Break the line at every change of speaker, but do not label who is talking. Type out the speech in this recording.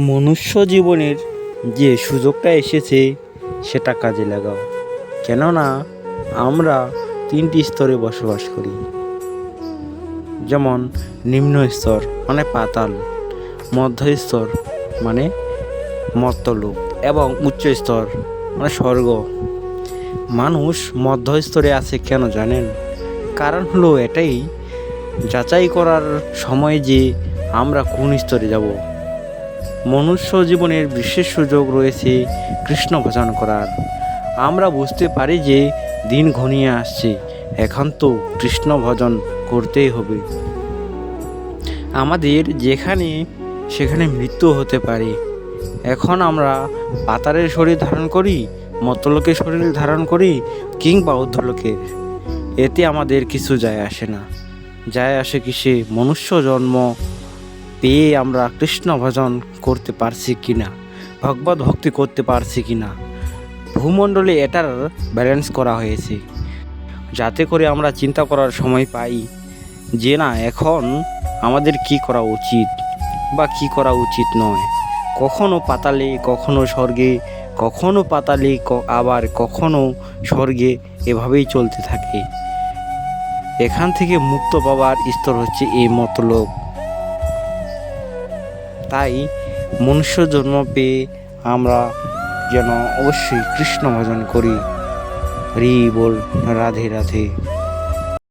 মনুষ্য জীবনের যে সুযোগটা এসেছে, সেটা কাজে লাগাও। কেননা, আমরা তিনটি স্তরে বসবাস করি। যেমন, নিম্ন স্তর মানে পাতাল, মধ্য স্তর মানে মর্তলোক এবং উচ্চ স্তর মানে স্বর্গ। মানুষ মধ্য স্তরে আছে কেন জানেন? কারণ হলো এটাই, যাচাই করার সময় যে আমরা কোন স্তরে যাব। মনুষ্য জীবনের বিশেষ সুযোগ রয়েছে কৃষ্ণ ভজন করার। আমরা বুঝতে পারি যে দিন ঘনিয়ে আসছে এখন তো কৃষ্ণ ভজন করতেই হবে। আমাদের যেখানে সেখানে মৃত্যু হতে পারে। এখন আমরা পাতারের শরীর ধারণ করি মতলোকের শরীর ধারণ করি কিংবা ঊর্ধ্বলোকের। এতে আমাদের কিছু যায় আসে না। যায় আসে কিসে মনুষ্য জন্ম পেয়ে আমরা কৃষ্ণ ভজন করতে পারছি কি না ভগবত ভক্তি করতে পারছি কি না ভূমণ্ডলে এটার ব্যালেন্স করা হয়েছে। যাতে করে আমরা চিন্তা করার সময় পাই যে না, এখন আমাদের কি করা উচিত বা কি করা উচিত নয়। কখনো পাতালে, কখনো স্বর্গে, কখনো পাতালে আবার কখনো স্বর্গে এভাবেই চলতে থাকে। এখান থেকে মুক্ত পাওয়ার স্তর হচ্ছে এই মতলোক। তাই মনুষ্য জন্ম পেয়ে আমরা যেন অবশ্যই কৃষ্ণ ভজন করি। হরি বল রাধে রাধে।